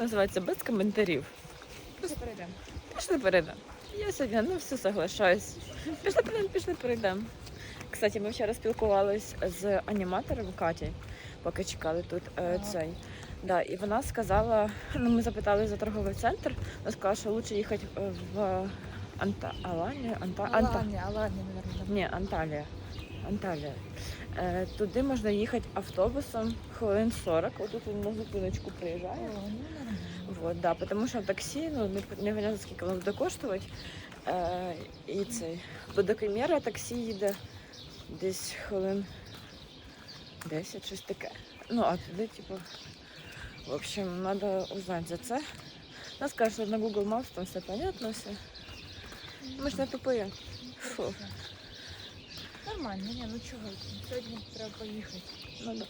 називається без коментарів. Просто перейдемо. Пішли перейдемо. Я сьогодні ну все соглашаюсь. Пішли перейдемо, пішли перейдемо. Кстати, ми вчора спілкувались з аніматором Каті, поки чекали тут е, цей. Да, і вона сказала, ну ми запитали за торговий центр, вона сказала, що краще їхати е, в Анта... Аланію, Анта... Анта... Алані, Алані, мабуть. Ні, Анталія. Анталія. Е, туди можна їхати автобусом хвилин 40. Отут він на зупиночку приїжджає. О, ну. Вот, да, потому що таксі, ну не, не понятно, скільки воно буде коштувати. Е, і цей до Декамера таксі їде десь хвилин 10, щось таке. Ну, а туди, типу, в общем, треба узнати за це. Нас каже, що на Google Maps там все понятно, все. Ми ж не тупі. Фу. Нормально, ні, ну чого? Сьогодні треба поїхати. Ну,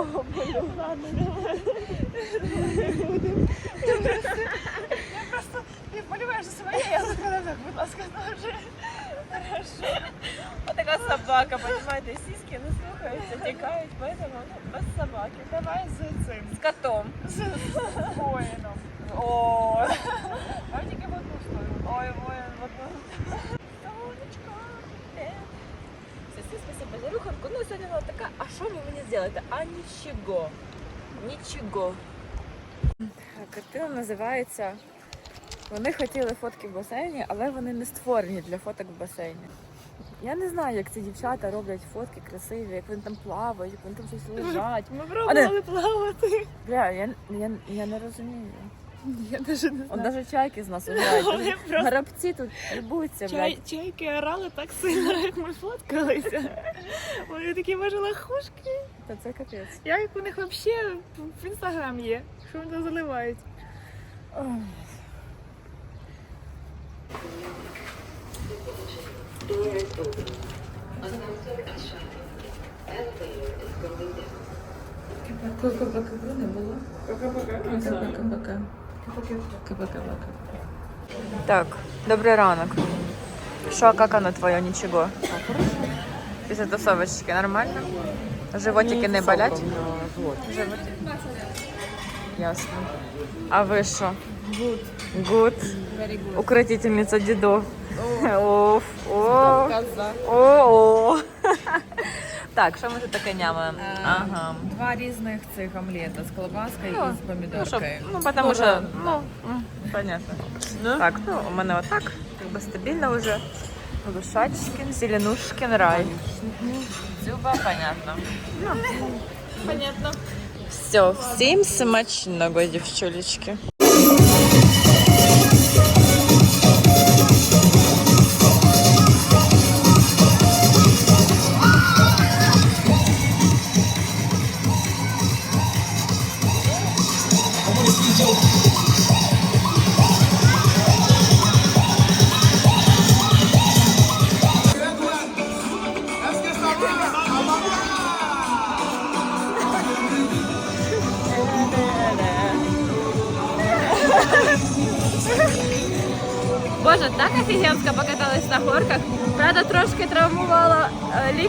да. Я полюбаю, що своє, я сказала так, будь ласка, вже. Отака собака, понимаете, сіськи не слухаються, тікають, поэтому ну, без собаки. Давай з цим, З котом. з воїном. О, А тільки в одну сторону. ой, воин, Себе за руханку. Ну, сьогодні вона така, а що ви мені зробите? А нічого. Нічого. Картина називається Вони хотіли фотки в басейні, але вони не створені для фоток в басейні. Я не знаю, як ці дівчата роблять фотки красиві, як вони там плавають, як вони там щось лежать. Ми пробували плавати. Бля, я, я, я не розумію. Я навіть не Он знаю. навіть чайки з нас. Вони просто- Грабці тут любуються, Чай, блядь. чайки орали так сильно, як ми фоткалися. Вони такі може лахушки. Та це капець. Як у них взагалі в інстаграм є? Що вони там заливають? Ой. Так, добрий ранок. Що, як оно твоє, нічого? Після тусовочки нормально? Животики не болять? Животики. Ясно. А ви що? Good. Гуд. Very good. Укротительниця дідов. Оф, о, Коза. о, о. Так, що ми тут таке нямаємо? Е, Ага. Два різних цих омлета з колбаскою Ну, і з Ну, щоб, помідоркою. ну, потому Тоже, що, ну, м, понятно. Так, ну, у мене отак, как бы стабільно вже. Глушачкин, Зеленушкин рай. Дзюба, понятно. Ну, Понятно. все, всім смачного, дівчулечки.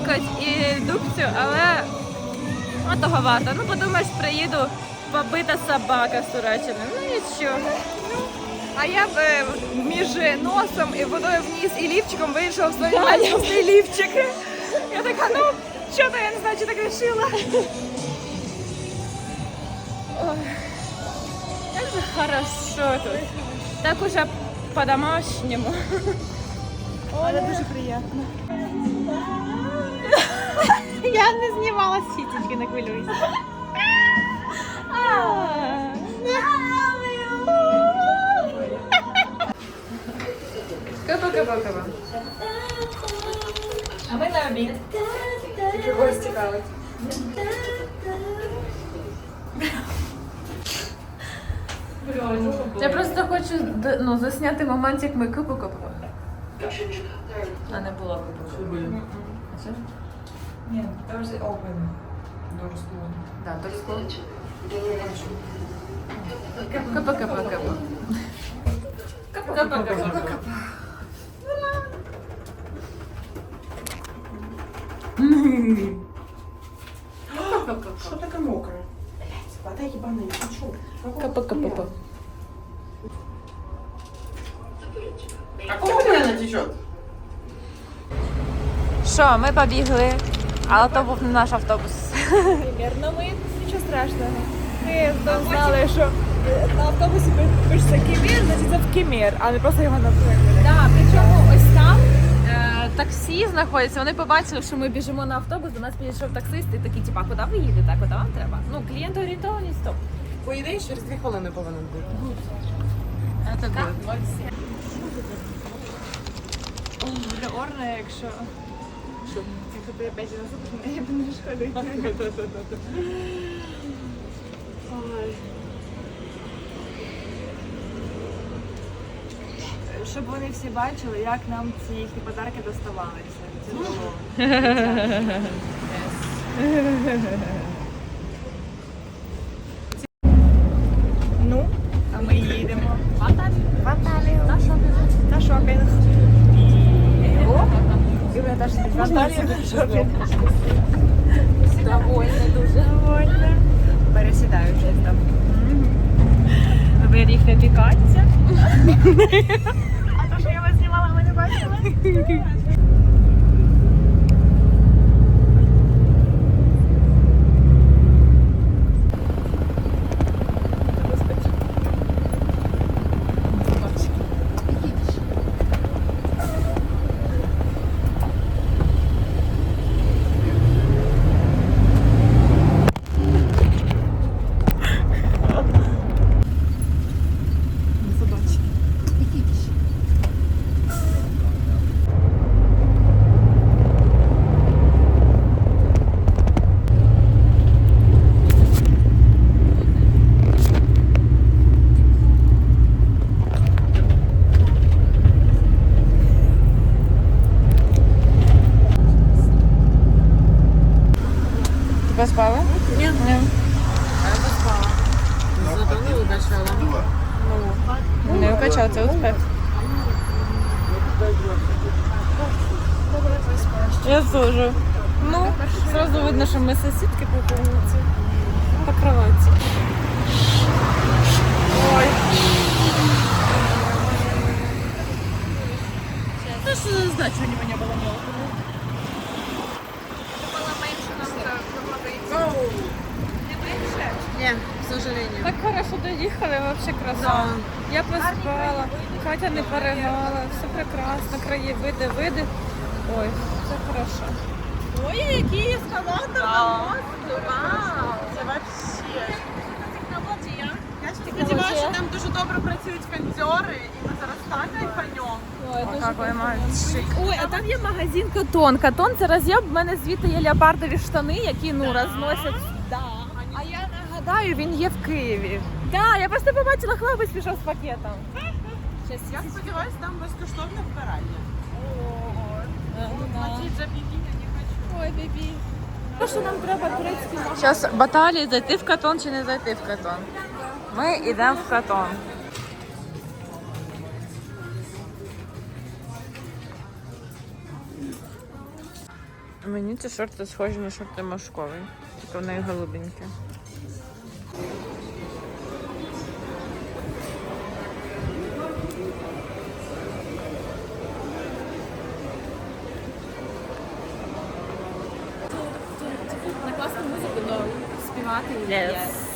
Е, і дубцю, але отоговато. Ну, подумаєш, приїду побита собака з Туреччини. Ну нічого. А я б е, між носом і водою вниз і лівчиком вийшов свій лівчик. Я така, ну, що то я не знаю, чи так вирішила. Як же хорошо тут. Так уже по-домашньому. Але дуже приємно. Я не знімала сітечки, не хвилюйся. Капа-капа-капа. А ми на обід. Чогось цікавить. Я просто хочу ну, засняти момент, як ми купу купу. А не було купу. Ні, там же open. Door school. Да, только Капа, капа, капа. Капа, капа, капа, капа. Що таке мокре? Вода ебаная, чё? Капа, капа, капа. А куда она течет? Що, ми побігли, але то був не наш автобус. Примерно ми нічого страшного. Ми знали, що е, на автобусі пишеться Кемір, значить це в Кемір, а не просто його напрямку. Да, причому ось там е, таксі знаходяться. Вони побачили, що ми біжимо на автобус. До нас підійшов таксист і такі, типа, куди ви їдете, куди вам треба? Ну, клієнт орієнтовані, стоп. По ідеї, через дві хвилини повинен бути. Це буде. Для Орна, якщо... Якщо ти опять наступиш, я будеш ходити. Ой. Щоб вони всі бачили, як нам ці їхні подарки доставалися. Це було а ми їдемо. В Анталію. На шопінг. На шопінг. І... О, і мене теж в На. Довольна дуже. Довольна. Пересідаю вже там. Ви їх не пікаться. А то, що я вас знімала, ви не бачили? Ти поспала? Ні. Ні. Зато не укачала. Не укачав, це успіх. Я тоже. Ну, сразу видно, що ми сусідки по вулиці. По кроваті. Ой. Ну що за здачу у него не было мелкого? Нет, к сожалению. Так хорошо доїхали, вообще красава. Я поспала, Катя не перегала, все прекрасно, краєвиди, види. Ой, все хорошо. Ой, який ескалатор на мосту. Вау, це вообще. Технологія. Я ж сподіваюся, що там дуже добре працюють кондьори, і ми зараз ви мають шик. Ой, а там є магазин Катон. Катон це роз'єб, в мене звідти є леопардові штани, які ну розносять. Да. А я нагадаю, він є в Києві. Да, я просто побачила, хлопець пішов з пакетом. Я сподіваюся, там безкоштовне вбирання. Платіть за бібі, я. Ой, бібі. То, що нам треба турецький магазин. Зараз баталії зайти в катон чи не зайти в катон. Ми йдемо в катон. Мені ці шорти схожі на шорти Машковий. Тільки вони голубенькі. співати Yes.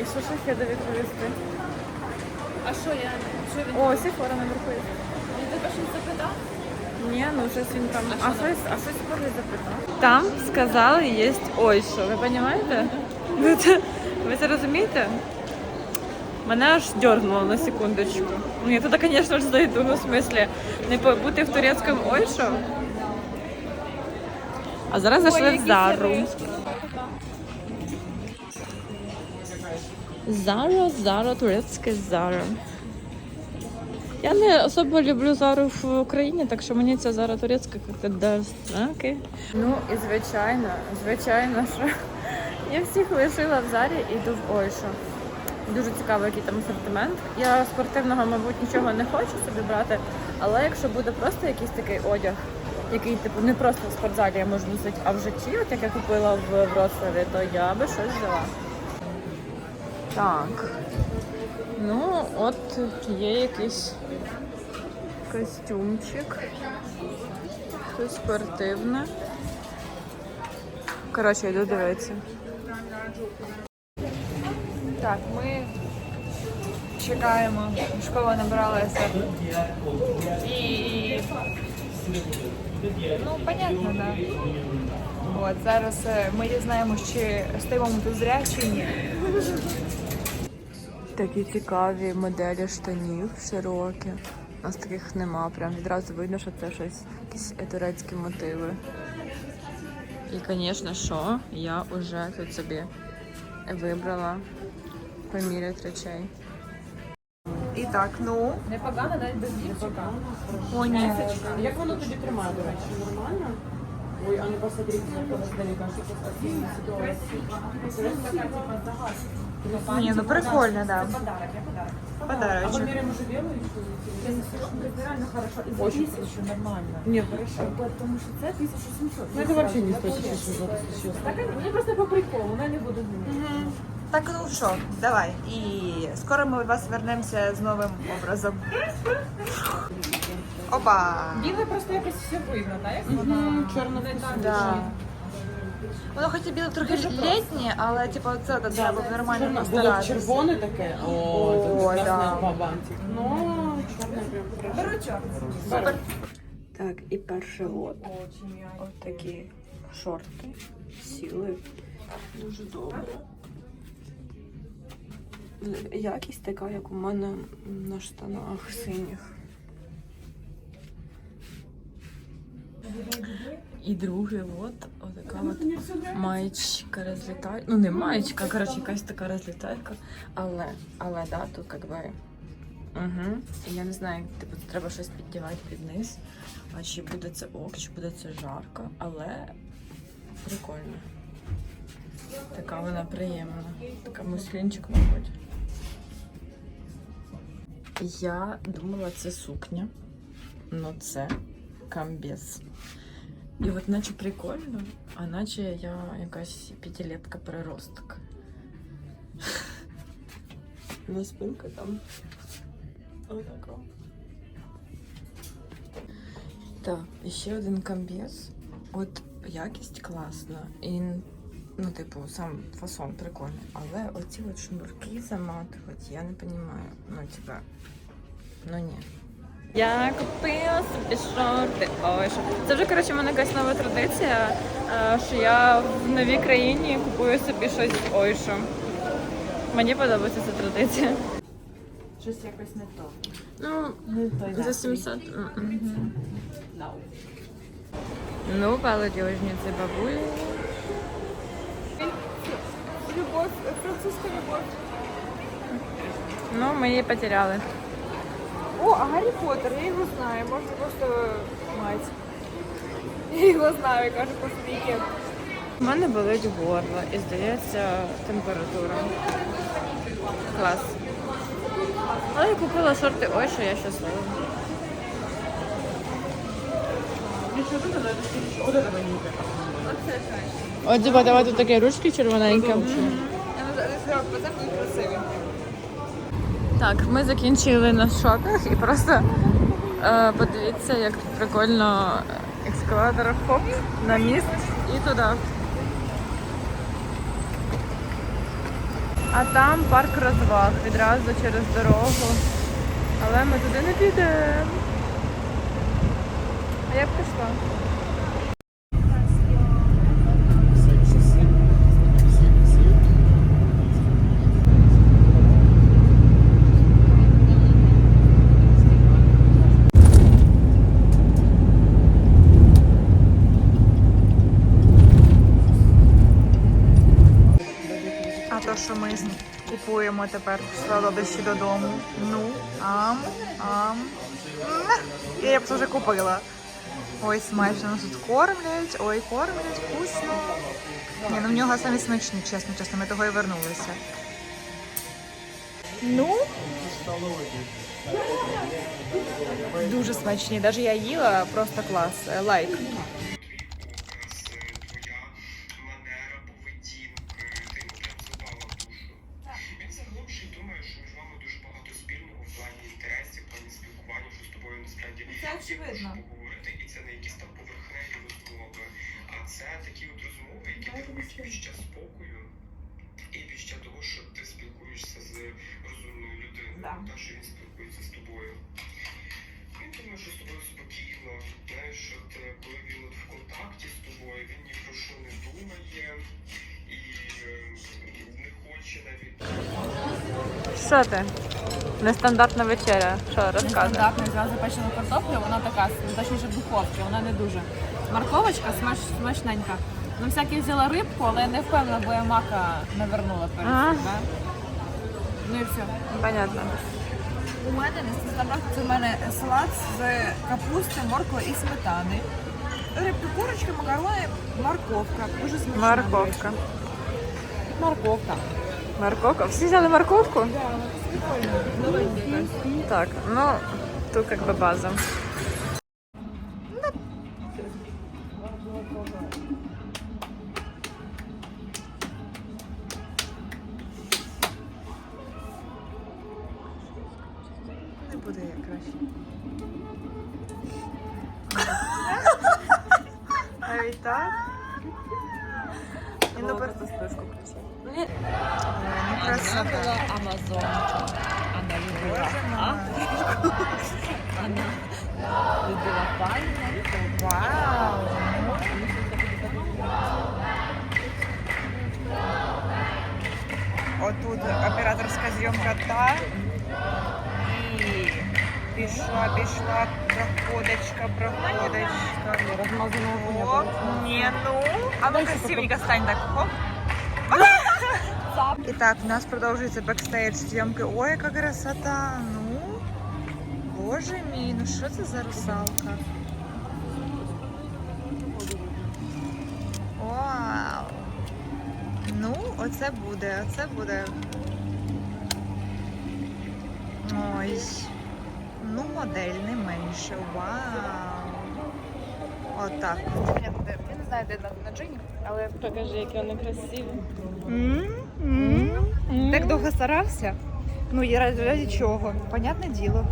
І що ще Федові відповісти? А що я? Що він? О, Сіфора наверху є. Він тебе щось запитав? Ні, ну щось він там. А щось, а щось схоже запитав. Там сказали, є ой що. Ви розумієте? Ви це, ви це розумієте? Мене аж дергнуло на секундочку. Ну, я туди, звісно ж, зайду, ну, в смислі, не бути в турецькому ойшо. А зараз зайшли в Зару. Зара, Зара, турецьке Зара. Я не особо люблю Зару в Україні, так що мені ця Зара турецька як дасть. Окей. Ну і звичайно, звичайно, що я всіх лишила в Зарі і йду в Ойшо. Дуже цікаво, який там асортимент. Я спортивного, мабуть, нічого не хочу собі брати, але якщо буде просто якийсь такий одяг, який типу не просто в спортзалі я можу носити, а в житті, от як я купила в Вроцлаві, то я би щось взяла. Так. Ну, от є якийсь костюмчик. Щось спортивне. Коротше, йду дивитися. Так, ми чекаємо. Школа набралася. І. Ну, понятно. Да. От, зараз е, ми дізнаємося, чи стоїмо тут зря чи ні. Такі цікаві моделі штанів широкі. У нас таких нема. Прям відразу видно, що це щось, якісь турецькі мотиви. І, звісно, що я вже тут собі вибрала поміряти речей. І так, ну. Непогано навіть без лівчика. О, ні. Як воно тобі тримає, до речі? Нормально? Ой, а ну посмотрите, что тут такие ситуации. Ні, ну прикольно, да. Подарок, я подарок. А Подарочок. померяем уже белую? Реально хорошо. Очень хорошо, нормально. Нет, хорошо. Потому что это 1700. Ну это вообще не 166, если честно. Так, мне просто по приколу, я не буду думать. Так, ну що, давай. І скоро ми вас вернемося з новим образом. Опа! Біле просто якось все видно, так? Як воно чорно Да. Воно хоч і біле трохи літнє, але типу це да, треба нормально Було постаратися. червоне таке, о, О, це да. класне бабантик. Ну, чорне прям Супер. Так, і перший лот. Ось такі шорти. Сіли. Дуже добре. Якість така, як у мене на штанах синіх. І другий лот, отака от маєчка розлітає. Ну не маєчка, коротше, якась така розлітайка. Але, але да, тут як би. Угу. І я не знаю, типу, треба щось піддівати під низ. А чи буде це ок, чи буде це жарко, але прикольно. Така вона приємна. Така муслінчик, мабуть. Я думала, це сукня, але це камбез. І от наче прикольно, а наче я якась п'ятилетка переросток. На спинка там. Отако. Так, і ще один комбез. От якість класна. І, ну, типу, сам фасон прикольний. Але оці от шнурки заматувати, я не розумію. Ну, типа, ну ні. Я купила собі шорти. Ой, що. Це вже, коротше, в мене якась нова традиція, е, що я в новій країні купую собі щось ойшо. Мені подобається ця традиція. Щось якось не то. Ну, Не той за 700. м-м. Ну, балдежницы бабули. Любов, французька любов. Ну, мы її потеряли. О, а Гаррі Поттер, я його знаю, можна просто мать. Я його знаю, каже по вікенд. У мене болить горло і здається температура. Клас. Але я купила шорти, ой, що я щаслива. От Діба, давай тут такі ручки червоненькі. Я не це красиві. Так, ми закінчили на шопінг і просто е, подивіться, як прикольно екскаватор хоп на міст і туди. А там парк розваг відразу через дорогу. Але ми туди не підемо. А я б пішла. Купуємо тепер солодощі додому. Ну, ам, ам. Я б це вже купила. Ой, смачно нас тут кормлять, ой, кормлять, вкусно. Ні, ну в нього самі смачні, чесно, чесно, ми того і вернулися. Ну, дуже смачні. Навіть я їла, просто клас. Е, Лайк. Очевидно. і це не якісь там поверхневі розмови, а це такі от розмови, які дарують відчуття спокою і відчуття того, що ти спілкуєшся з розумною людиною, та що він спілкується з тобою. Він думає, що з тобою спокійно, знаєш, що ти, коли він от в контакті з тобою, він ні про що не думає і Що ти? Нестандартна вечеря. Що, розказуй. Стандартна зразу запечена картопля, вона така, точніше в духовці, вона не дуже. Морковочка смач, смачненька. Ну, всякі взяла рибку, але я не впевнена, бо я мака не вернула перед А. цим, да? Ну і все. Понятно. У мене не стандарт, це в мене салат з капусти, моркви і сметани. Рибка, курочка, макарони, морковка. Дуже смачна. Морковка. Морковка. Морковка. Всі взяли морковку? Да, Так, ну, тут как бы база. Не буде як краще. Навіть так. І ну, просто списку Ну, красота. Амазонка. Она любила Африку. Она любила пальму. Вау! Отут операторська зйомка та. І пішла, пішла проходочка, проходочка. О, ні, ну. А ну красивенько стань так. Хоп. І так, у нас продовжується бекстейдж зйомки. Ой, яка красота. Ну, боже мій, ну що це за русалка? Вау! Ну, оце буде, оце буде. Ой. Ну, модель не менше. Вау! Отак. Я не знаю, де на, на джині, але. Покажи, які вони красиві. Так довго старався. Ну, і ради, ради чого? Понятне діло.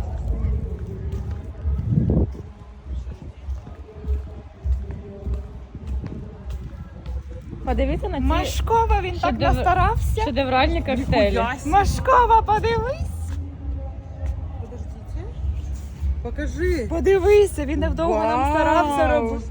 Подивіться на ці Машкова, він так Шедевр- настарався. шедевральні коктейлі. Машкова, подивись. Подождите. Покажи. Подивися, він невдовго нам старався робити.